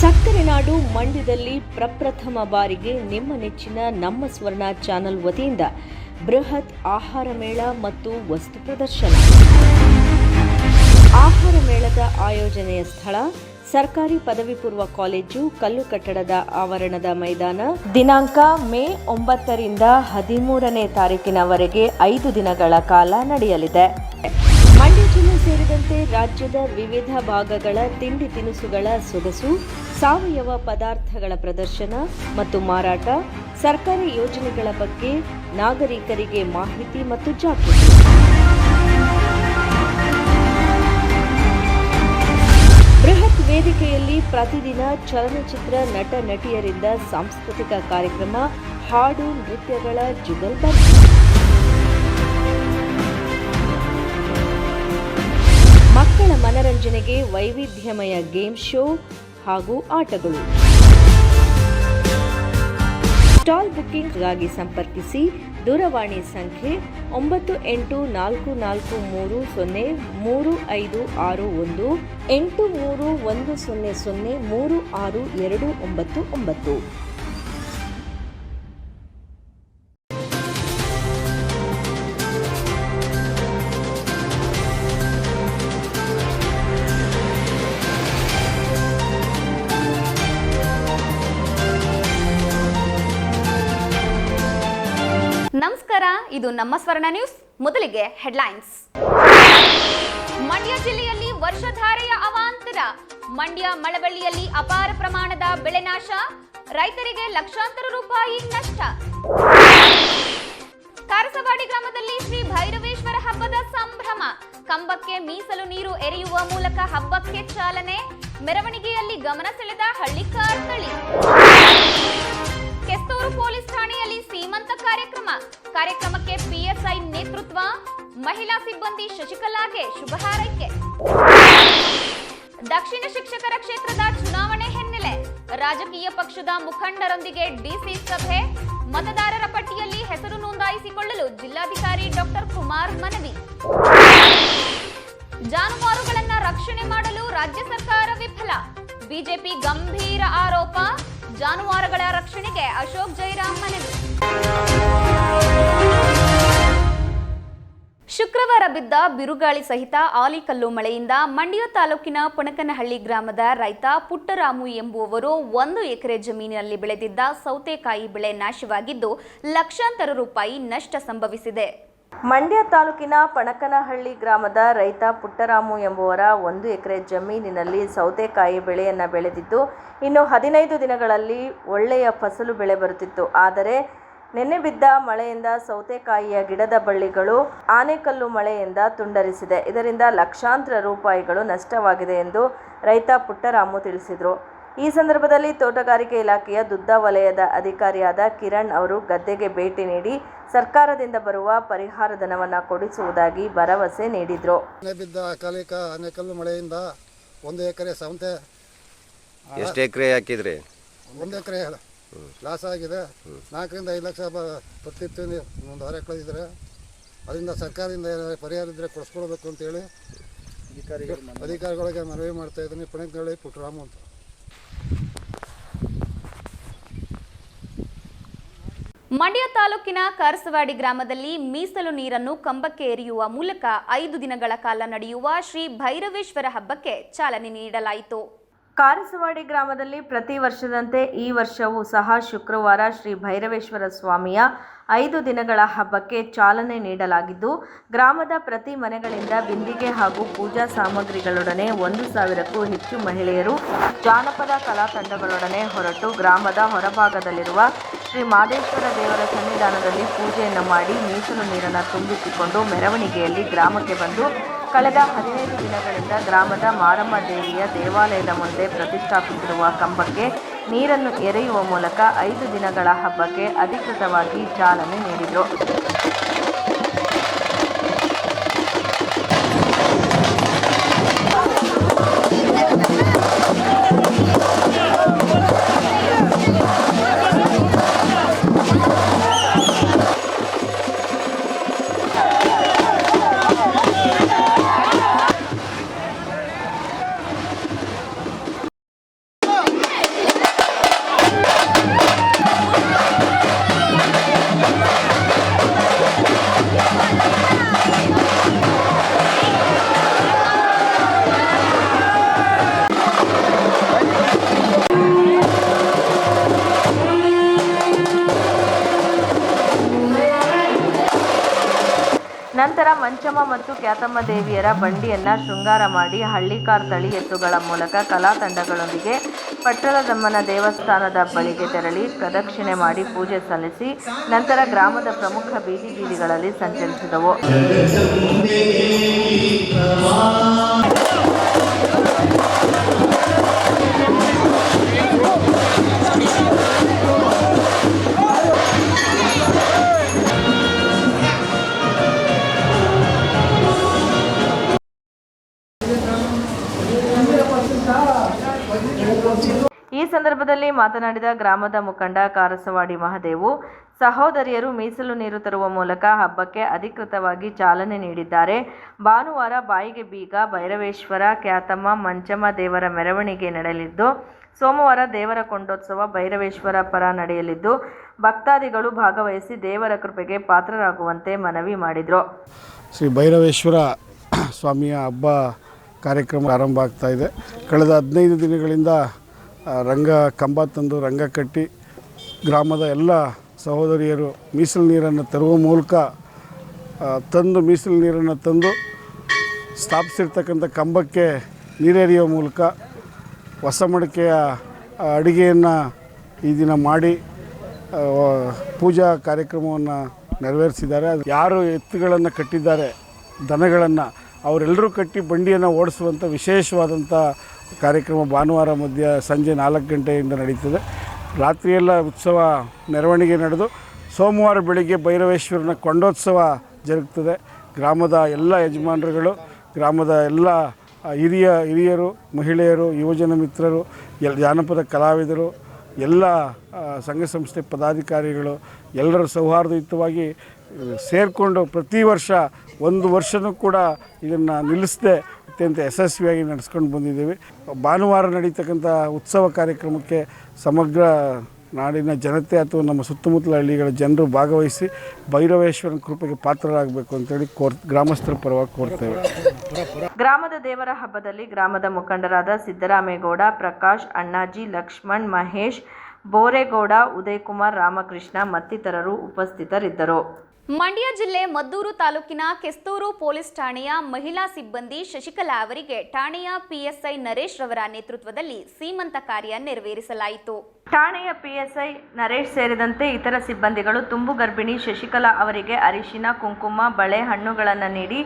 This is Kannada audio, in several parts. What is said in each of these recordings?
ಸಕ್ಕರೆ ನಾಡು ಮಂಡ್ಯದಲ್ಲಿ ಪ್ರಪ್ರಥಮ ಬಾರಿಗೆ ನಿಮ್ಮ ನೆಚ್ಚಿನ ನಮ್ಮ ಸ್ವರ್ಣ ಚಾನೆಲ್ ವತಿಯಿಂದ ಬೃಹತ್ ಆಹಾರ ಮೇಳ ಮತ್ತು ವಸ್ತು ಪ್ರದರ್ಶನ. ಆಹಾರ ಮೇಳದ ಆಯೋಜನೆಯ ಸ್ಥಳ ಸರ್ಕಾರಿ ಪದವಿ ಪೂರ್ವ ಕಾಲೇಜು ಕಲ್ಲು ಕಟ್ಟಡದ ಆವರಣದ ಮೈದಾನ. ದಿನಾಂಕ ಮೇ ಒಂಬತ್ತರಿಂದ ಹದಿಮೂರನೇ ತಾರೀಕಿನವರೆಗೆ ಐದು ದಿನಗಳ ಕಾಲ ನಡೆಯಲಿದೆ. ಮಂಡ್ಯ ಸೇರಿದಂತೆ ರಾಜ್ಯದ ವಿವಿಧ ಭಾಗಗಳ ತಿಂಡಿ ತಿನಿಸುಗಳ ಸೊಗಸು, ಸಾವಯವ ಪದಾರ್ಥಗಳ ಪ್ರದರ್ಶನ ಮತ್ತು ಮಾರಾಟ, ಸರ್ಕಾರಿ ಯೋಜನೆಗಳ ಬಗ್ಗೆ ನಾಗರಿಕರಿಗೆ ಮಾಹಿತಿ ಮತ್ತು ಜಾಗೃತಿ. ಬೃಹತ್ ವೇದಿಕೆಯಲ್ಲಿ ಪ್ರತಿದಿನ ಚಲನಚಿತ್ರ ನಟ ನಟಿಯರಿಂದ ಸಾಂಸ್ಕೃತಿಕ ಕಾರ್ಯಕ್ರಮ, ಹಾಡು, ನೃತ್ಯಗಳ ಜುಗಲ್ಬಂದಿ ಮಕ್ಕಳ ಮನರಂಜನೆಗೆ ವೈವಿಧ್ಯಮಯ ಗೇಮ್ ಶೋ ಹಾಗೂ ಆಟಗಳು. ಸ್ಟಾಲ್ ಬುಕ್ಕಿಂಗ್ಗಾಗಿ ಸಂಪರ್ಕಿಸಿ ದೂರವಾಣಿ ಸಂಖ್ಯೆ ಒಂಬತ್ತು ಎಂಟು ನಾಲ್ಕು ನಾಲ್ಕು ಮೂರು ಸೊನ್ನೆ ಮೂರು ಐದು ಆರು ಒಂದು, ಎಂಟು ಮೂರು ಒಂದು ಸೊನ್ನೆ ಸೊನ್ನೆ ಮೂರು ಆರು ಎರಡು ಒಂಬತ್ತು ಒಂಬತ್ತು. ಇದು ನಮ್ಮ ಸ್ವರ್ಣ ನ್ಯೂಸ್ ಮೊದಲಿಗೆ ಹೆಡ್ಲೈನ್ಸ್ ಮಂಡ್ಯ ಜಿಲ್ಲೆಯಲ್ಲಿ ವರ್ಷಧಾರೆಯ ಅವಾಂತರ. ಮಂಡ್ಯ ಮಳವಳ್ಳಿಯಲ್ಲಿ ಅಪಾರ ಪ್ರಮಾಣದ ಬೆಳೆ ನಾಶ. ರೈತರಿಗೆ ಲಕ್ಷಾಂತರ ರೂಪಾಯಿ ನಷ್ಟ. ಕಾರಸವಾಡಿ ಗ್ರಾಮದಲ್ಲಿ ಶ್ರೀ ಭೈರವೇಶ್ವರ ಹಬ್ಬದ ಸಂಭ್ರಮ. ಕಂಬಕ್ಕೆ ಮೀಸಲು ನೀರು ಎರೆಯುವ ಮೂಲಕ ಹಬ್ಬಕ್ಕೆ ಚಾಲನೆ. ಮೆರವಣಿಗೆಯಲ್ಲಿ ಗಮನ ಸೆಳೆದ ಹಳ್ಳಿಕಾರ್ ತಳಿ. ಕಾರ್ಯಕ್ರಮ. ಕಾರ್ಯಕ್ರಮಕ್ಕೆ ಪಿಎಸ್ಐ ನೇತೃತ್ವ, ಮಹಿಳಾ ಸಿಬ್ಬಂದಿ ಶಶಿಕಲಾಗೆ ಶುಭ ಹಾರೈಕೆ. ದಕ್ಷಿಣ ಶಿಕ್ಷಕರ ಕ್ಷೇತ್ರದ ಚುನಾವಣೆ ಹಿನ್ನೆಲೆ ರಾಜಕೀಯ ಪಕ್ಷದ ಮುಖಂಡರೊಂದಿಗೆ ಡಿಸಿ ಸಭೆ. ಮತದಾರರ ಪಟ್ಟಿಯಲ್ಲಿ ಹೆಸರು ನೋಂದಾಯಿಸಿಕೊಳ್ಳಲು ಜಿಲ್ಲಾಧಿಕಾರಿ ಡಾಕ್ಟರ್ ಕುಮಾರ್ ಮನವಿ. ಜಾನುವಾರುಗಳನ್ನ ರಕ್ಷಣೆ ಮಾಡಲು ರಾಜ್ಯ ಸರ್ಕಾರ ವಿಫಲ. ಬಿಜೆಪಿ ಗಂಭೀರ ಆರೋಪ. ಜಾನುವಾರುಗಳ ರಕ್ಷಣೆಗೆ ಅಶೋಕ್ ಜೈರಾಮ್ ಮನವಿ. ಶುಕ್ರವಾರ ಬಿದ್ದ ಬಿರುಗಾಳಿ ಸಹಿತ ಆಲಿಕಲ್ಲು ಮಳೆಯಿಂದ ಮಂಡ್ಯ ತಾಲೂಕಿನ ಪುಣಕನಹಳ್ಳಿ ಗ್ರಾಮದ ರೈತ ಪುಟ್ಟರಾಮು ಎಂಬುವವರು ಒಂದು ಎಕರೆ ಜಮೀನಿನಲ್ಲಿ ಬೆಳೆದಿದ್ದ ಸೌತೆಕಾಯಿ ಬೆಳೆ ನಾಶವಾಗಿದ್ದು ಲಕ್ಷಾಂತರ ರೂಪಾಯಿ ನಷ್ಟ ಸಂಭವಿಸಿದೆ. ಮಂಡ್ಯ ತಾಲೂಕಿನ ಪಣಕನಹಳ್ಳಿ ಗ್ರಾಮದ ರೈತ ಪುಟ್ಟರಾಮು ಎಂಬುವರ ಒಂದು ಎಕರೆ ಜಮೀನಿನಲ್ಲಿ ಸೌತೆಕಾಯಿ ಬೆಳೆಯನ್ನು ಬೆಳೆದಿದ್ದು, ಇನ್ನು ಹದಿನೈದು ದಿನಗಳಲ್ಲಿ ಒಳ್ಳೆಯ ಫಸಲು ಬೆಳೆ ಬರುತ್ತಿತ್ತು. ಆದರೆ, ನಿನ್ನೆ ಬಿದ್ದ ಮಳೆಯಿಂದ ಸೌತೆಕಾಯಿಯ ಗಿಡದ ಬಳ್ಳಿಗಳು ಆನೆಕಲ್ಲು ಮಳೆಯಿಂದ ತುಂಡರಿಸಿದೆ. ಇದರಿಂದ ಲಕ್ಷಾಂತರ ರೂಪಾಯಿಗಳು ನಷ್ಟವಾಗಿದೆ ಎಂದು ರೈತ ಪುಟ್ಟರಾಮು ತಿಳಿಸಿದರು. ಈ ಸಂದರ್ಭದಲ್ಲಿ ತೋಟಗಾರಿಕೆ ಇಲಾಖೆಯ ದುದ್ದ ವಲಯದ ಅಧಿಕಾರಿಯಾದ ಕಿರಣ್ ಅವರು ಗದ್ದೆಗೆ ಭೇಟಿ ನೀಡಿ ಸರ್ಕಾರದಿಂದ ಬರುವ ಪರಿಹಾರ ಧನವನ್ನು ಕೊಡಿಸುವುದಾಗಿ ಭರವಸೆ ನೀಡಿದರು. ಬಿದ್ದ ಅಕಾಲಿಕ ಅನೆಕಲ್ಲು ಮಳೆಯಿಂದ ಒಂದು ಎಕರೆ ಸಂತೆ ಎಷ್ಟು ಎಕರೆ ಹಾಕಿದ್ರಿ? ಒಂದು ಎಕರೆ ಲಾಸ್ ಆಗಿದೆ. ನಾಲ್ಕರಿಂದ ಐದು ಲಕ್ಷ ಬರ್ತಿತ್ತು ಒಂದು ಹೊರ ಎಕರೆ ಅದರಿಂದ ಸರ್ಕಾರದಿಂದ ಏನಾದ್ರು ಪರಿಹಾರ ಇದ್ದರೆ ಕೊಡಿಸ್ಕೊಡ್ಬೇಕು ಅಂತೇಳಿ. ಅಧಿಕಾರಿಗಳಿಗೆ ಮನವಿ ಮಾಡ್ತಾ ಇದ್ದೀನಿ. ಪುಣೆಗಳಿ ಪುಟ್ಟರಾಮು ಅಂತ. ಮಂಡ್ಯ ತಾಲೂಕಿನ ಕಾರಸವಾಡಿ ಗ್ರಾಮದಲ್ಲಿ ಮೀಸಲು ನೀರನ್ನು ಕಂಬಕ್ಕೆ ಎರೆಯುವ ಮೂಲಕ ಐದು ದಿನಗಳ ಕಾಲ ನಡೆಯುವ ಶ್ರೀ ಭೈರವೇಶ್ವರ ಹಬ್ಬಕ್ಕೆ ಚಾಲನೆ ನೀಡಲಾಯಿತು. ಕಾರಸವಾಡಿ ಗ್ರಾಮದಲ್ಲಿ ಪ್ರತಿ ವರ್ಷದಂತೆ ಈ ವರ್ಷವೂ ಸಹ ಶುಕ್ರವಾರ ಶ್ರೀ ಭೈರವೇಶ್ವರ ಸ್ವಾಮಿಯ ಐದು ದಿನಗಳ ಹಬ್ಬಕ್ಕೆ ಚಾಲನೆ ನೀಡಲಾಗಿದ್ದು, ಗ್ರಾಮದ ಪ್ರತಿ ಮನೆಗಳಿಂದ ಬಿಂದಿಗೆ ಹಾಗೂ ಪೂಜಾ ಸಾಮಗ್ರಿಗಳೊಡನೆ ಒಂದು ಸಾವಿರಕ್ಕೂ ಹೆಚ್ಚು ಮಹಿಳೆಯರು ಜಾನಪದ ಕಲಾ ತಂಡಗಳೊಡನೆ ಹೊರಟು ಗ್ರಾಮದ ಹೊರಭಾಗದಲ್ಲಿರುವ ಶ್ರೀ ಮಾದೇಶ್ವರ ದೇವರ ಸನ್ನಿಧಾನದಲ್ಲಿ ಪೂಜೆಯನ್ನು ಮಾಡಿ ಮೀಸಲು ನೀರನ್ನು ತುಂಬಿಸಿಕೊಂಡು ಮೆರವಣಿಗೆಯಲ್ಲಿ ಗ್ರಾಮಕ್ಕೆ ಬಂದು ಕಳೆದ ಹದಿನೈದು ದಿನಗಳಿಂದ ಗ್ರಾಮದ ಮಾರಮ್ಮ ದೇವಿಯ ದೇವಾಲಯದ ಮುಂದೆ ಪ್ರತಿಷ್ಠಾಪಿಸಿರುವ ಕಂಬಕ್ಕೆ ನೀರನ್ನು ಎರೆಯುವ ಮೂಲಕ ಐದು ದಿನಗಳ ಹಬ್ಬಕ್ಕೆ ಅಧಿಕೃತವಾಗಿ ಚಾಲನೆ ನೀಡಿದರು. ಖ್ಯಾತಮ್ಮ ದೇವಿಯರ ಬಂಡಿಯನ್ನ ಶೃಂಗಾರ ಮಾಡಿ ಹಳ್ಳಿಕಾರ್ ತಳಿ ಎತ್ತುಗಳ ಮೂಲಕ ಕಲಾ ತಂಡಗಳೊಂದಿಗೆ ಪಟ್ಟಣದಮ್ಮನ ದೇವಸ್ಥಾನದ ಬಳಿಗೆ ತೆರಳಿ ಪ್ರದಕ್ಷಿಣೆ ಮಾಡಿ ಪೂಜೆ ಸಲ್ಲಿಸಿ ನಂತರ ಗ್ರಾಮದ ಪ್ರಮುಖ ಬೀದಿ ಬೀದಿಗಳಲ್ಲಿ ಸಂಚರಿಸಿದವು. ಈ ಸಂದರ್ಭದಲ್ಲಿ ಮಾತನಾಡಿದ ಗ್ರಾಮದ ಮುಖಂಡ ಕಾರಸವಾಡಿ ಮಹದೇವು, ಸಹೋದರಿಯರು ಮೀಸಲು ನೀರು ತರುವ ಮೂಲಕ ಹಬ್ಬಕ್ಕೆ ಅಧಿಕೃತವಾಗಿ ಚಾಲನೆ ನೀಡಿದ್ದಾರೆ. ಭಾನುವಾರ ಬಾಯಿಗೆ ಬೀಗ, ಭೈರವೇಶ್ವರ, ಖ್ಯಾತಮ್ಮ, ಮಂಚಮ್ಮ ದೇವರ ಮೆರವಣಿಗೆ ನಡೆಯಲಿದ್ದು, ಸೋಮವಾರ ದೇವರ ಕೊಂಡೋತ್ಸವ ಭೈರವೇಶ್ವರ ಪರ ನಡೆಯಲಿದ್ದು, ಭಕ್ತಾದಿಗಳು ಭಾಗವಹಿಸಿ ದೇವರ ಕೃಪೆಗೆ ಪಾತ್ರರಾಗುವಂತೆ ಮನವಿ ಮಾಡಿದರು. ಶ್ರೀ ಭೈರವೇಶ್ವರ ಸ್ವಾಮಿಯ ಹಬ್ಬ ಕಾರ್ಯಕ್ರಮ ಆರಂಭ ಆಗ್ತಾ ಇದೆ. ಕಳೆದ ಹದಿನೈದು ದಿನಗಳಿಂದ ರಂಗ ಕಂಬ ತಂದು ರಂಗ ಕಟ್ಟಿ ಗ್ರಾಮದ ಎಲ್ಲ ಸಹೋದರಿಯರು ಮೀಸಲು ನೀರನ್ನು ತರುವ ಮೂಲಕ ತಂದು ಮೀಸಲು ನೀರನ್ನು ತಂದು ಸ್ಥಾಪಿಸಿರ್ತಕ್ಕಂಥ ಕಂಬಕ್ಕೆ ನೀರೆರಿಯುವ ಮೂಲಕ ಹೊಸ ಮಡಿಕೆಯ ಅಡುಗೆಯನ್ನು ಈ ದಿನ ಮಾಡಿ ಪೂಜಾ ಕಾರ್ಯಕ್ರಮವನ್ನು ನೆರವೇರಿಸಿದ್ದಾರೆ. ಯಾರು ಎತ್ತುಗಳನ್ನು ಕಟ್ಟಿದ್ದಾರೆ, ದನಗಳನ್ನು ಅವರೆಲ್ಲರೂ ಕಟ್ಟಿ ಬಂಡಿಯನ್ನು ಓಡಿಸುವಂಥ ವಿಶೇಷವಾದಂಥ ಕಾರ್ಯಕ್ರಮ ಭಾನುವಾರ ಮಧ್ಯ ಸಂಜೆ ನಾಲ್ಕು ಗಂಟೆಯಿಂದ ನಡೀತದೆ. ರಾತ್ರಿಯೆಲ್ಲ ಉತ್ಸವ ಮೆರವಣಿಗೆ ನಡೆದು ಸೋಮವಾರ ಬೆಳಿಗ್ಗೆ ಭೈರವೇಶ್ವರನ ಕೊಂಡೋತ್ಸವ ಜರುಗ್ತದೆ. ಗ್ರಾಮದ ಎಲ್ಲ ಯಜಮಾನರುಗಳು, ಗ್ರಾಮದ ಎಲ್ಲ ಹಿರಿಯ, ಹಿರಿಯರು, ಮಹಿಳೆಯರು, ಯುವಜನ ಮಿತ್ರರು ಎಲ್ ಜಾನಪದ ಕಲಾವಿದರು, ಎಲ್ಲ ಸಂಘ ಸಂಸ್ಥೆ ಪದಾಧಿಕಾರಿಗಳು, ಎಲ್ಲರೂ ಸೌಹಾರ್ದಯುತವಾಗಿ ಸೇರಿಕೊಂಡು ಪ್ರತಿ ವರ್ಷ ಒಂದು ವರ್ಷನೂ ಕೂಡ ಇದನ್ನು ನಿಲ್ಲಿಸದೆ ಅತ್ಯಂತ ಯಶಸ್ವಿಯಾಗಿ ನಡೆಸ್ಕೊಂಡು ಬಂದಿದ್ದೀವಿ. ಭಾನುವಾರ ನಡೀತಕ್ಕಂಥ ಉತ್ಸವ ಕಾರ್ಯಕ್ರಮಕ್ಕೆ ಸಮಗ್ರ ನಾಡಿನ ಜನತೆ ಅಥವಾ ನಮ್ಮ ಸುತ್ತಮುತ್ತಲ ಹಳ್ಳಿಗಳ ಜನರು ಭಾಗವಹಿಸಿ ಭೈರವೇಶ್ವರನ ಕೃಪೆಗೆ ಪಾತ್ರರಾಗಬೇಕು ಅಂತೇಳಿ ಕೋರ್, ಗ್ರಾಮಸ್ಥರ ಪರವಾಗಿ ಕೋರ್ತೇವೆ. ಗ್ರಾಮದ ದೇವರ ಹಬ್ಬದಲ್ಲಿ ಗ್ರಾಮದ ಮುಖಂಡರಾದ ಸಿದ್ದರಾಮೇಗೌಡ, ಪ್ರಕಾಶ್, ಅಣ್ಣಾಜಿ, ಲಕ್ಷ್ಮಣ್, ಮಹೇಶ್, ಬೋರೇಗೌಡ, ಉದಯಕುಮಾರ್, ರಾಮಕೃಷ್ಣ ಮತ್ತಿತರರು ಉಪಸ್ಥಿತರಿದ್ದರು. ಮಂಡ್ಯ ಜಿಲ್ಲೆ ಮದ್ದೂರು ತಾಲೂಕಿನ ಕೆಸ್ತೂರು ಪೊಲೀಸ್ ಠಾಣೆಯ ಮಹಿಳಾ ಸಿಬ್ಬಂದಿ ಶಶಿಕಲಾ ಅವರಿಗೆ ಠಾಣೆಯ ಪಿಎಸ್ಐ ನರೇಶ್ ರವರ ನೇತೃತ್ವದಲ್ಲಿ ಸೀಮಂತ ಕಾರ್ಯ ನೆರವೇರಿಸಲಾಯಿತು. ಠಾಣೆಯ ಪಿಎಸ್ಐ ನರೇಶ್ ಸೇರಿದಂತೆ ಇತರ ಸಿಬ್ಬಂದಿಗಳು ತುಂಬು ಗರ್ಭಿಣಿ ಶಶಿಕಲಾ ಅವರಿಗೆ ಅರಿಶಿನ, ಕುಂಕುಮ, ಬಳೆ ಹಣ್ಣುಗಳನ್ನು ನೀಡಿ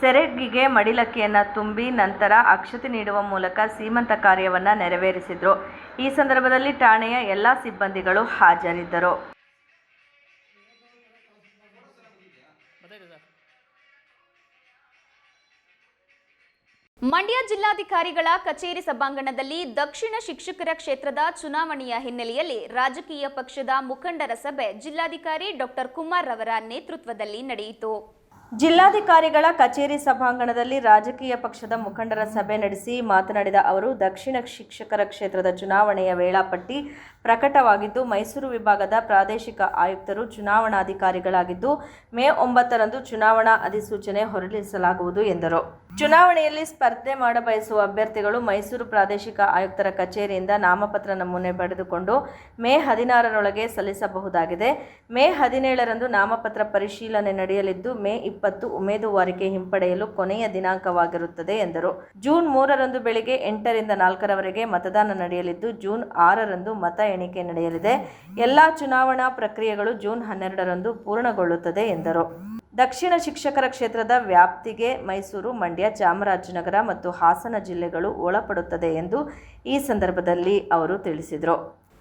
ಸೆರೆಗಿಗೆ ಮಡಿಲಕ್ಕಿಯನ್ನು ತುಂಬಿ ನಂತರ ಅಕ್ಷತೆ ನೀಡುವ ಮೂಲಕ ಸೀಮಂತ ಕಾರ್ಯವನ್ನು ನೆರವೇರಿಸಿದರು. ಈ ಸಂದರ್ಭದಲ್ಲಿ ಠಾಣೆಯ ಎಲ್ಲ ಸಿಬ್ಬಂದಿಗಳು ಹಾಜರಿದ್ದರು. ಮಂಡ್ಯ ಜಿಲ್ಲಾಧಿಕಾರಿಗಳ ಕಚೇರಿ ಸಭಾಂಗಣದಲ್ಲಿ ದಕ್ಷಿಣ ಶಿಕ್ಷಕರ ಕ್ಷೇತ್ರದ ಚುನಾವಣೆಯ ಹಿನ್ನೆಲೆಯಲ್ಲಿ ರಾಜಕೀಯ ಪಕ್ಷದ ಮುಖಂಡರ ಸಭೆ ಜಿಲ್ಲಾಧಿಕಾರಿ ಡಾಕ್ಟರ್ ಕುಮಾರ್ ರವರ ನೇತೃತ್ವದಲ್ಲಿ ನಡೆಯಿತು. ಜಿಲ್ಲಾಧಿಕಾರಿಗಳ ಕಚೇರಿ ಸಭಾಂಗಣದಲ್ಲಿ ರಾಜಕೀಯ ಪಕ್ಷದ ಮುಖಂಡರ ಸಭೆ ನಡೆಸಿ ಮಾತನಾಡಿದ ಅವರು, ದಕ್ಷಿಣ ಶಿಕ್ಷಕರ ಕ್ಷೇತ್ರದ ಚುನಾವಣೆಯ ವೇಳಾಪಟ್ಟಿ ಪ್ರಕಟವಾಗಿದ್ದು, ಮೈಸೂರು ವಿಭಾಗದ ಪ್ರಾದೇಶಿಕ ಆಯುಕ್ತರು ಚುನಾವಣಾಧಿಕಾರಿಗಳಾಗಿದ್ದು, ಮೇ ಒಂಬತ್ತರಂದು ಚುನಾವಣಾ ಅಧಿಸೂಚನೆ ಹೊರಡಿಸಲಾಗುವುದು ಎಂದರು. ಚುನಾವಣೆಯಲ್ಲಿ ಸ್ಪರ್ಧೆ ಮಾಡಬಯಸುವ ಅಭ್ಯರ್ಥಿಗಳು ಮೈಸೂರು ಪ್ರಾದೇಶಿಕ ಆಯುಕ್ತರ ಕಚೇರಿಯಿಂದ ನಾಮಪತ್ರ ನಮೂನೆ ಪಡೆದುಕೊಂಡು ಮೇ ಹದಿನಾರರೊಳಗೆ ಸಲ್ಲಿಸಬಹುದಾಗಿದೆ. ಮೇ ಹದಿನೇಳರಂದು ನಾಮಪತ್ರ ಪರಿಶೀಲನೆ ನಡೆಯಲಿದ್ದು, ಮೇ ಇಪ್ಪತ್ತು ಉಮೇದುವಾರಿಕೆ ಹಿಂಪಡೆಯಲು ಕೊನೆಯ ದಿನಾಂಕವಾಗಿರುತ್ತದೆ ಎಂದರು. ಜೂನ್ ಮೂರರಂದು ಬೆಳಿಗ್ಗೆ ಎಂಟರಿಂದ ನಾಲ್ಕರವರೆಗೆ ಮತದಾನ ನಡೆಯಲಿದ್ದು, ಜೂನ್ ಆರರಂದು ಮತ ಎಣಿಕೆ ನಡೆಯಲಿದೆ. ಎಲ್ಲ ಚುನಾವಣಾ ಪ್ರಕ್ರಿಯೆಗಳು ಜೂನ್ ಹನ್ನೆರಡರಂದು ಪೂರ್ಣಗೊಳ್ಳುತ್ತದೆ ಎಂದರು. ದಕ್ಷಿಣ ಶಿಕ್ಷಕರ ಕ್ಷೇತ್ರದ ವ್ಯಾಪ್ತಿಗೆ ಮೈಸೂರು, ಮಂಡ್ಯ, ಚಾಮರಾಜನಗರ ಮತ್ತು ಹಾಸನ ಜಿಲ್ಲೆಗಳು ಒಳಪಡುತ್ತದೆ ಎಂದು ಈ ಸಂದರ್ಭದಲ್ಲಿ ಅವರು ತಿಳಿಸಿದರು.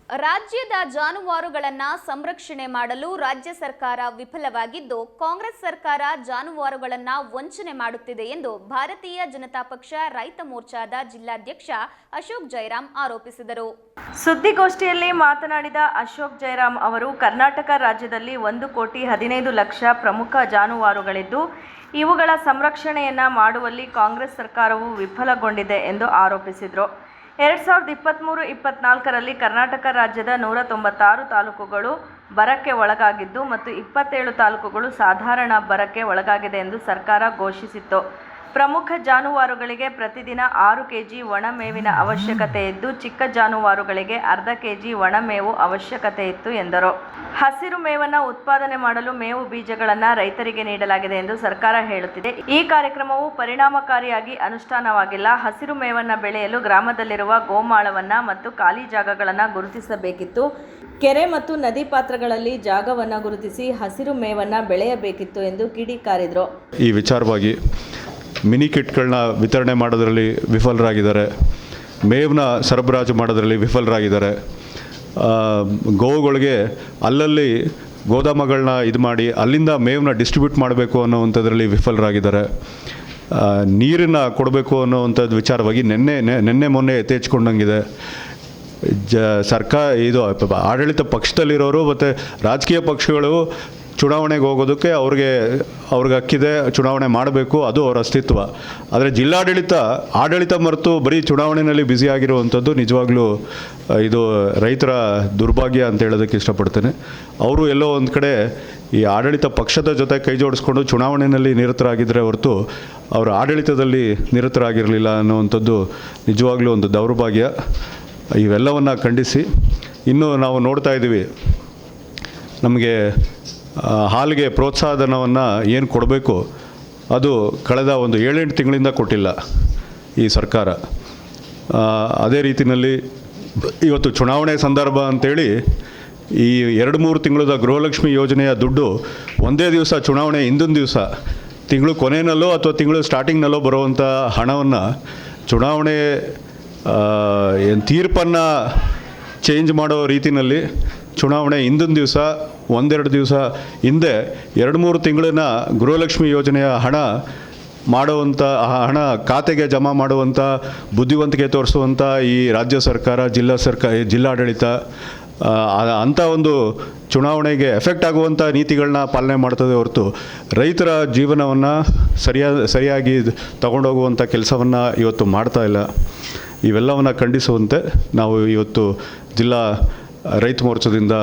ರಾಜ್ಯದ ಜಾನುವಾರುಗಳನ್ನ ಸಂರಕ್ಷಣೆ ಮಾಡಲು ರಾಜ್ಯ ಸರ್ಕಾರ ವಿಫಲವಾಗಿದ್ದು, ಕಾಂಗ್ರೆಸ್ ಸರ್ಕಾರ ಜಾನುವಾರುಗಳನ್ನ ವಂಚನೆ ಮಾಡುತ್ತಿದೆ ಎಂದು ಭಾರತೀಯ ಜನತಾ ಪಕ್ಷ ರೈತ ಮೋರ್ಚಾದ ಜಿಲ್ಲಾಧ್ಯಕ್ಷ ಅಶೋಕ್ ಜೈರಾಮ್ ಆರೋಪಿಸಿದರು. ಸುದ್ದಿಗೋಷ್ಠಿಯಲ್ಲಿ ಮಾತನಾಡಿದ ಅಶೋಕ್ ಜೈರಾಮ್ ಅವರು, ಕರ್ನಾಟಕ ರಾಜ್ಯದಲ್ಲಿ ಒಂದು ಕೋಟಿ ಹದಿನೈದು ಲಕ್ಷ ಪ್ರಮುಖ ಜಾನುವಾರುಗಳಿದ್ದು, ಇವುಗಳ ಸಂರಕ್ಷಣೆಯನ್ನ ಮಾಡುವಲ್ಲಿ ಕಾಂಗ್ರೆಸ್ ಸರ್ಕಾರವು ವಿಫಲಗೊಂಡಿದೆ ಎಂದು ಆರೋಪಿಸಿದರು. ಎರಡು ಸಾವಿರದ ಇಪ್ಪತ್ತ್ಮೂರು ಇಪ್ಪತ್ತ್ನಾಲ್ಕರಲ್ಲಿ ಕರ್ನಾಟಕ ರಾಜ್ಯದ ನೂರ ತೊಂಬತ್ತಾರು ತಾಲೂಕುಗಳು ಬರಕ್ಕೆ ಒಳಗಾಗಿದ್ದು ಮತ್ತು ಇಪ್ಪತ್ತೇಳು ತಾಲೂಕುಗಳು ಸಾಧಾರಣ ಬರಕ್ಕೆ ಒಳಗಾಗಿದೆ ಎಂದು ಸರ್ಕಾರ ಘೋಷಿಸಿತ್ತು. ಪ್ರಮುಖ ಜಾನುವಾರುಗಳಿಗೆ ಪ್ರತಿದಿನ ಆರು ಕೆಜಿ ಒಣಮೇವಿನ ಅವಶ್ಯಕತೆ ಇದ್ದು, ಚಿಕ್ಕ ಜಾನುವಾರುಗಳಿಗೆ ಅರ್ಧ ಕೆಜಿ ಒಣಮೇವು ಅವಶ್ಯಕತೆ ಇತ್ತು ಎಂದರು. ಹಸಿರು ಮೇವನ್ನು ಉತ್ಪಾದನೆ ಮಾಡಲು ಮೇವು ಬೀಜಗಳನ್ನು ರೈತರಿಗೆ ನೀಡಲಾಗಿದೆ ಎಂದು ಸರ್ಕಾರ ಹೇಳುತ್ತಿದೆ. ಈ ಕಾರ್ಯಕ್ರಮವು ಪರಿಣಾಮಕಾರಿಯಾಗಿ ಅನುಷ್ಠಾನವಾಗಿಲ್ಲ. ಹಸಿರು ಮೇವನ್ನು ಬೆಳೆಯಲು ಗ್ರಾಮದಲ್ಲಿರುವ ಗೋಮಾಳವನ್ನು ಮತ್ತು ಖಾಲಿ ಜಾಗಗಳನ್ನು ಗುರುತಿಸಬೇಕಿತ್ತು. ಕೆರೆ ಮತ್ತು ನದಿ ಪಾತ್ರಗಳಲ್ಲಿ ಜಾಗವನ್ನು ಗುರುತಿಸಿ ಹಸಿರು ಮೇವನ್ನು ಬೆಳೆಯಬೇಕಿತ್ತು ಎಂದು ಕಿಡಿಕಾರಿದರು ಈ ವಿಚಾರವಾಗಿ ಮಿನಿ ಕಿಟ್ಗಳನ್ನ ವಿತರಣೆ ಮಾಡೋದರಲ್ಲಿ ವಿಫಲರಾಗಿದ್ದಾರೆ. ಮೇವ್ನ ಸರಬರಾಜು ಮಾಡೋದರಲ್ಲಿ ವಿಫಲರಾಗಿದ್ದಾರೆ. ಗೋವುಗಳಿಗೆ ಅಲ್ಲಲ್ಲಿ ಗೋದಾಮಗಳನ್ನ ಇದು ಮಾಡಿ ಅಲ್ಲಿಂದ ಮೇವ್ನ ಡಿಸ್ಟ್ರಿಬ್ಯೂಟ್ ಮಾಡಬೇಕು ಅನ್ನೋವಂಥದ್ರಲ್ಲಿ ವಿಫಲರಾಗಿದ್ದಾರೆ. ನೀರನ್ನು ಕೊಡಬೇಕು ಅನ್ನೋವಂಥದ್ದು ವಿಚಾರವಾಗಿ ನಿನ್ನೆ ನಿನ್ನೆ ಮೊನ್ನೆ ಎತ್ತೇಚ್ಕೊಂಡಂಗಿದೆ ಜ, ಸರ್ಕಾರ, ಇದು ಆಡಳಿತ ಪಕ್ಷದಲ್ಲಿರೋರು ಮತ್ತು ರಾಜಕೀಯ ಪಕ್ಷಗಳು ಚುನಾವಣೆಗೆ ಹೋಗೋದಕ್ಕೆ ಅವ್ರಿಗೆ ಅವ್ರಿಗೆ ಹಕ್ಕಿದೆ, ಚುನಾವಣೆ ಮಾಡಬೇಕು, ಅದು ಅವರ ಅಸ್ತಿತ್ವ. ಆದರೆ ಜಿಲ್ಲಾಡಳಿತ, ಆಡಳಿತ ಮರೆತು ಬರೀ ಚುನಾವಣೆಯಲ್ಲಿ ಬ್ಯುಸಿ ಆಗಿರುವಂಥದ್ದು ನಿಜವಾಗ್ಲೂ ಇದು ರೈತರ ದುರ್ಭಾಗ್ಯ ಅಂತ ಹೇಳೋದಕ್ಕೆ ಇಷ್ಟಪಡ್ತೇನೆ. ಅವರು ಎಲ್ಲೋ ಒಂದು ಕಡೆ ಈ ಆಡಳಿತ ಪಕ್ಷದ ಜೊತೆ ಕೈ ಜೋಡಿಸ್ಕೊಂಡು ಚುನಾವಣೆಯಲ್ಲಿ ನಿರತರಾಗಿದ್ದರೆ ಹೊರತು ಅವರ ಆಡಳಿತದಲ್ಲಿ ನಿರತರಾಗಿರಲಿಲ್ಲ ಅನ್ನುವಂಥದ್ದು ನಿಜವಾಗ್ಲೂ ಒಂದು ದೌರ್ಭಾಗ್ಯ. ಇವೆಲ್ಲವನ್ನು ಖಂಡಿಸಿ, ಇನ್ನು ನಾವು ನೋಡ್ತಾ ಇದ್ದೀವಿ. ನಮಗೆ ಹಾಲಿಗೆ ಪ್ರೋತ್ಸಾಹಧನವನ್ನು ಏನು ಕೊಡಬೇಕು, ಅದು ಕಳೆದ ಒಂದು ಏಳೆಂಟು ತಿಂಗಳಿಂದ ಕೊಟ್ಟಿಲ್ಲ ಈ ಸರ್ಕಾರ. ಅದೇ ರೀತಿಯಲ್ಲಿ ಇವತ್ತು ಚುನಾವಣೆ ಸಂದರ್ಭ ಅಂತೇಳಿ ಈ ಎರಡು ಮೂರು ತಿಂಗಳದ ಗೃಹಲಕ್ಷ್ಮಿ ಯೋಜನೆಯ ದುಡ್ಡು ಒಂದೇ ದಿವಸ ಚುನಾವಣೆ ಹಿಂದಿನ ದಿವಸ, ತಿಂಗಳು ಕೊನೆಯಲ್ಲೋ ಅಥವಾ ತಿಂಗಳು ಸ್ಟಾರ್ಟಿಂಗ್ನಲ್ಲೋ ಬರುವಂಥ ಹಣವನ್ನು ಚುನಾವಣೆ ಏನು ತೀರ್ಪನ್ನು ಚೇಂಜ್ ಮಾಡೋ ರೀತಿಯಲ್ಲಿ ಚುನಾವಣೆ ಹಿಂದಿನ ದಿವಸ, ಒಂದೆರಡು ದಿವಸ ಹಿಂದೆ ಎರಡು ಮೂರು ತಿಂಗಳಿನ ಗೃಹಲಕ್ಷ್ಮಿ ಯೋಜನೆಯ ಹಣ ಮಾಡುವಂಥ ಹಣ ಖಾತೆಗೆ ಜಮಾ ಮಾಡುವಂಥ ಬುದ್ಧಿವಂತಿಕೆ ತೋರಿಸುವಂಥ ಈ ರಾಜ್ಯ ಸರ್ಕಾರ, ಜಿಲ್ಲಾ ಸರ್ಕಾರ ಜಿಲ್ಲಾಡಳಿತ ಅಂಥ ಒಂದು ಚುನಾವಣೆಗೆ ಎಫೆಕ್ಟ್ ಆಗುವಂಥ ನೀತಿಗಳನ್ನ ಪಾಲನೆ ಮಾಡ್ತದೆ ಹೊರತು ರೈತರ ಜೀವನವನ್ನು ಸರಿಯಾದ ಸರಿಯಾಗಿ ತಗೊಂಡೋಗುವಂಥ ಕೆಲಸವನ್ನು ಇವತ್ತು ಮಾಡ್ತಾ ಇಲ್ಲ. ಇವೆಲ್ಲವನ್ನು ಖಂಡಿಸುವಂತೆ ನಾವು ಇವತ್ತು ಜಿಲ್ಲಾ ರೈತ ಮೋರ್ಚಾದಿಂದ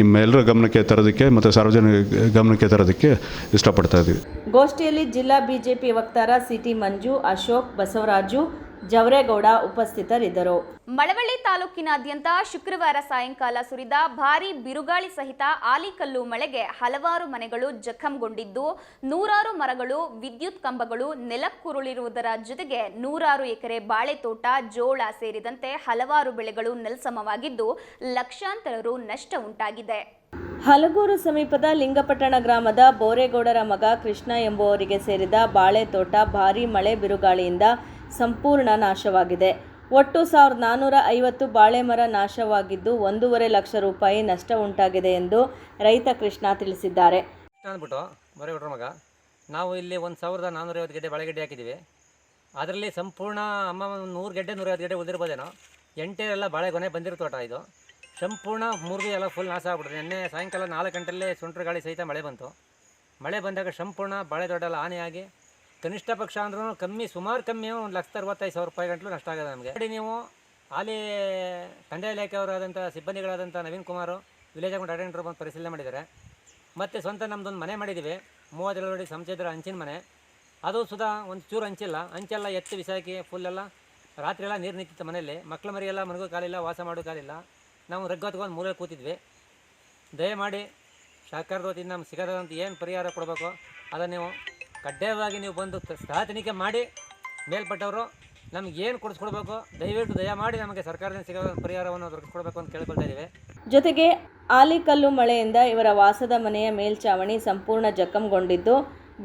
ನಿಮ್ಮೆಲ್ಲರ ಗಮನಕ್ಕೆ ತರೋದಕ್ಕೆ ಮತ್ತು ಸಾರ್ವಜನಿಕ ಗಮನಕ್ಕೆ ತರೋದಕ್ಕೆ ಇಷ್ಟಪಡ್ತಾ ಇದ್ದೀವಿ. ಗೋಷ್ಠಿಯಲ್ಲಿ ಜಿಲ್ಲಾ ಬಿಜೆಪಿ ವಕ್ತಾರ ಸಿಟಿ ಮಂಜು, ಅಶೋಕ್ ಬಸವರಾಜು ಜವರೇಗೌಡ ಉಪಸ್ಥಿತರಿದ್ದರು. ಮಳವಳ್ಳಿ ತಾಲೂಕಿನಾದ್ಯಂತ ಶುಕ್ರವಾರ ಸಾಯಂಕಾಲ ಸುರಿದ ಭಾರೀ ಬಿರುಗಾಳಿ ಸಹಿತ ಆಲಿಕಲ್ಲು ಮಳೆಗೆ ಹಲವಾರು ಮನೆಗಳು ಜಖಂಗೊಂಡಿದ್ದು ನೂರಾರು ಮರಗಳು ವಿದ್ಯುತ್ ಕಂಬಗಳು ನೆಲಕ್ಕುರುಳಿರುವುದರ ಜೊತೆಗೆ ನೂರಾರು ಎಕರೆ ಬಾಳೆ ತೋಟ ಜೋಳ ಸೇರಿದಂತೆ ಹಲವಾರು ಬೆಳೆಗಳು ನೆಲಸಮವಾಗಿದ್ದು ಲಕ್ಷಾಂತರರು ನಷ್ಟ ಉಂಟಾಗಿದೆ. ಹಲಗೂರು ಸಮೀಪದ ಲಿಂಗಪಟ್ಟಣ ಗ್ರಾಮದ ಬೋರೇಗೌಡರ ಮಗ ಕೃಷ್ಣ ಎಂಬುವರಿಗೆ ಸೇರಿದ ಬಾಳೆ ತೋಟ ಭಾರೀ ಮಳೆ ಬಿರುಗಾಳಿಯಿಂದ ಸಂಪೂರ್ಣ ನಾಶವಾಗಿದೆ. ಒಟ್ಟು ಸಾವಿರದ ನಾನ್ನೂರ ಐವತ್ತು ಬಾಳೆ ಮರ ನಾಶವಾಗಿದ್ದು ಒಂದೂವರೆ ಲಕ್ಷ ರೂಪಾಯಿ ನಷ್ಟ ಉಂಟಾಗಿದೆ ಎಂದು ರೈತ ಕೃಷ್ಣ ತಿಳಿಸಿದ್ದಾರೆ. ಅಂದ್ಬಿಟ್ಟು ಬರೇಗೌಡ್ರ ಮಗ. ನಾವು ಇಲ್ಲಿ ಒಂದು ಸಾವಿರದ ನಾನ್ನೂರೈವತ್ತು ಗೆಡ್ಡೆ ಹಾಕಿದ್ದೀವಿ. ಅದರಲ್ಲಿ ಸಂಪೂರ್ಣ ಅಮ್ಮ ನೂರು ಗೆಡ್ಡೆ, ನೂರೈವತ್ತು ಗೆಡ್ಡೆ ಉದಿರ್ಬೋದೇನೋ ಎಂಟೇರೆಲ್ಲ ಬಾಳೆ ಕೊನೆ ಬಂದಿರೋ ತೋಟ ಇದು. ಸಂಪೂರ್ಣ ಮೂರ್ಗಿ ಎಲ್ಲ ಫುಲ್ ನಾಶ ಆಗ್ಬಿಟ್ರೆ ನಿನ್ನೆ ಸಾಯಂಕಾಲ ನಾಲ್ಕು ಗಂಟೆಲ್ಲೇ ಸುಂಟ್ರ ಗಾಳಿ ಸಹಿತ ಮಳೆ ಬಂತು. ಮಳೆ ಬಂದಾಗ ಸಂಪೂರ್ಣ ಬಾಳೆ ಎಲ್ಲ ಹಾನಿಯಾಗಿ ಕನಿಷ್ಠ ಪಕ್ಷ ಅಂದ್ರೂ ಕಮ್ಮಿ, ಸುಮಾರು ಕಮ್ಮಿ, ಒಂದು ಲಕ್ಷದ ಅರವತ್ತೈದು ಸಾವಿರ ರೂಪಾಯಿ ಗಂಟಲು ನಷ್ಟ ಆಗಿದೆ ನಮಗೆ. ನೋಡಿ ನೀವು ಅಲ್ಲಿ ಕಂದಾಯ ಇಲಾಖೆಯವರಾದಂಥ ಸಿಬ್ಬಂದಿಗಳಾದಂಥ Naveen Kumar, village account attender ಬಂದು ಪರಿಶೀಲನೆ ಮಾಡಿದ್ದಾರೆ. ಮತ್ತು ಸ್ವಂತ ನಮ್ಮದೊಂದು ಮನೆ ಮಾಡಿದ್ದೀವಿ, ಮೂವತ್ತೆರಡು ಅಡಿ ಸಂಚೇದ್ರ ಹಂಚಿನ ಮನೆ. ಅದು ಸುಧಾ ಒಂದು ಚೂರು ಹಂಚಿಲ್ಲ ಹಂಚೆಲ್ಲ ಎತ್ತು ಬಿಸಾಕಿ ಫುಲ್ಲೆಲ್ಲ ರಾತ್ರಿ ಎಲ್ಲ ನೀರು ನಿಂತಿತ್ತು ಮನೆಯಲ್ಲಿ. ಮಕ್ಳ ಮರಿಯೆಲ್ಲ ಮನಗೋ ಕಾಲಿಲ್ಲ, ವಾಸ ಮಾಡೋ ಕಾಲಿಲ್ಲ. ನಾವು ರಗ್ಗತ್ಕೊಂಡು ಮೂಲೆ ಕೂತಿದ್ವಿ. ದಯಮಾಡಿ ಸರ್ಕಾರದ ವತಿಯಿಂದ ನಮ್ಗೆ ಸಿಗದಂತ ಏನು ಪರಿಹಾರ ಕೊಡಬೇಕು, ಅದನ್ನು ನೀವು ಕಡ್ಡಾಯವಾಗಿ ನೀವು ಬಂದು ಸಹ ಸ್ಥಳ ತನಿಖೆ ಮಾಡಿ ಮೇಲ್ಪಟ್ಟವರು ನಮ್ಗೆ ಏನು ಕೊಡಿಸ್ಕೊಡ್ಬೇಕು ದಯವಿಟ್ಟು ದಯ ಮಾಡಿ ನಮಗೆ ಸರ್ಕಾರದಿಂದ ಸಿಗೋ ಪರಿಹಾರವನ್ನು ದೊರಕಿಸ್ಕೊಡ್ಬೇಕು ಅಂತ ಕೇಳ್ಕೊಳ್ತಾ ಇದ್ದೀವಿ. ಜೊತೆಗೆ ಆಲಿಕಲ್ಲು ಮಳೆಯಿಂದ ಇವರ ವಾಸದ ಮನೆಯ ಮೇಲ್ಛಾವಣಿ ಸಂಪೂರ್ಣ ಜಖಂಗೊಂಡಿದ್ದು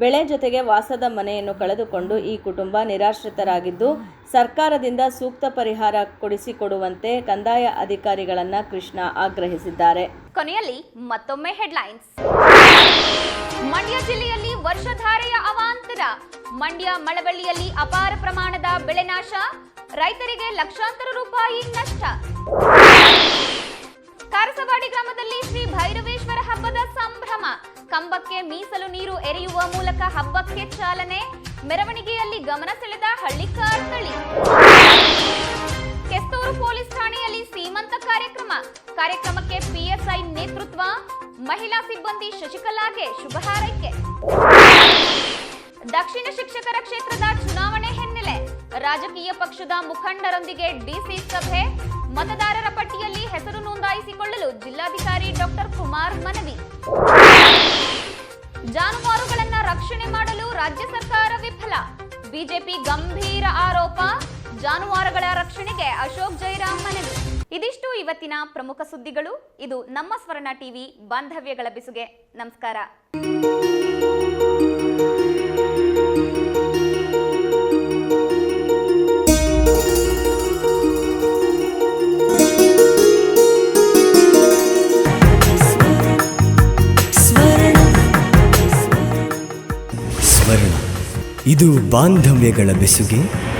ಬೆಳೆ ಜೊತೆಗೆ ವಾಸದ ಮನೆಯನ್ನು ಕಳೆದುಕೊಂಡು ಈ ಕುಟುಂಬ ನಿರಾಶ್ರಿತರಾಗಿದ್ದು ಸರ್ಕಾರದಿಂದ ಸೂಕ್ತ ಪರಿಹಾರ ಕೊಡಿಸಿಕೊಡುವಂತೆ ಕಂದಾಯ ಅಧಿಕಾರಿಗಳನ್ನು ಕೃಷ್ಣ ಆಗ್ರಹಿಸಿದ್ದಾರೆ. ಕೊನೆಯಲ್ಲಿ ಮತ್ತೊಮ್ಮೆ ಹೆಡ್ಲೈನ್ಸ್. ಮಂಡ್ಯ ಜಿಲ್ಲೆಯಲ್ಲಿ ವರ್ಷಧಾರೆಯ ಅವಾಂತರ. ಮಂಡ್ಯ ಮಳವಳ್ಳಿಯಲ್ಲಿ ಅಪಾರ ಪ್ರಮಾಣದ ಬೆಳೆ ನಾಶ. ರೈತರಿಗೆ ಲಕ್ಷಾಂತರ ರೂಪಾಯಿ ನಷ್ಟ. ಕಾರಸವಾಡಿ ಗ್ರಾಮದಲ್ಲಿ ಶ್ರೀ ಭೈರವೇಶ್ವರ ಹಬ್ಬದ ಸಂಭ್ರಮ. ಕಂಬಕ್ಕೆ ಮೀಸಲು ನೀರು ಎರೆಯುವ ಮೂಲಕ ಹಬ್ಬಕ್ಕೆ ಚಾಲನೆ. ಮೆರವಣಿಗೆಯಲ್ಲಿ ಗಮನ ಸೆಳೆದ ಹಳ್ಳಿಕಾರ್ ತಳಿ ಕೆಸ್ತೂರು ಪೊಲೀಸ್ ಠಾಣೆಯಲ್ಲಿ ಸೀಮಂತ ಕಾರ್ಯಕ್ರಮ. ಕಾರ್ಯಕ್ರಮಕ್ಕೆ ಪಿಎಸ್ಐ ನೇತೃತ್ವ ಮಹಿಳಾ ಸಿಬ್ಬಂದಿ ಶಶಿಕಲಾಗೆ ಶುಭ ಹಾರೈಕೆ. ದಕ್ಷಿಣ ಶಿಕ್ಷಕರ ಕ್ಷೇತ್ರದ ಚುನಾವಣೆ ಹಿನ್ನೆಲೆ ರಾಜಕೀಯ ಪಕ್ಷದ ಮುಖಂಡರೊಂದಿಗೆ ಡಿಸಿ ಸಭೆ. ಮತದಾರರ ಪಟ್ಟಿಯಲ್ಲಿ ಹೆಸರು ನೋಂದಾಯಿಸಿಕೊಳ್ಳಲು ಜಿಲ್ಲಾಧಿಕಾರಿ ಡಾಕ್ಟರ್ ಕುಮಾರ್ ಮನವಿ. ಜಾನುವಾರುಗಳನ್ನ ರಕ್ಷಣೆ ಮಾಡಲು ರಾಜ್ಯ ಸರ್ಕಾರ ವಿಫಲ. ಬಿಜೆಪಿ ಗಂಭೀರ ಆರೋಪ. ಜಾನುವಾರುಗಳ ರಕ್ಷಣೆಗೆ ಅಶೋಕ್ ಜೈರಾಮ್ ಮನವಿ. ಇದಿಷ್ಟು ಇವತ್ತಿನ ಪ್ರಮುಖ ಸುದ್ದಿಗಳು. ಇದು ನಮ್ಮ ಸ್ವರ್ಣ ಟಿವಿ ಬಾಂಧವ್ಯಗಳ ಬಿಸುಗೆ. ನಮಸ್ಕಾರ. ಇದು ಬಾಂಧವ್ಯಗಳ ಬೆಸುಗೆ.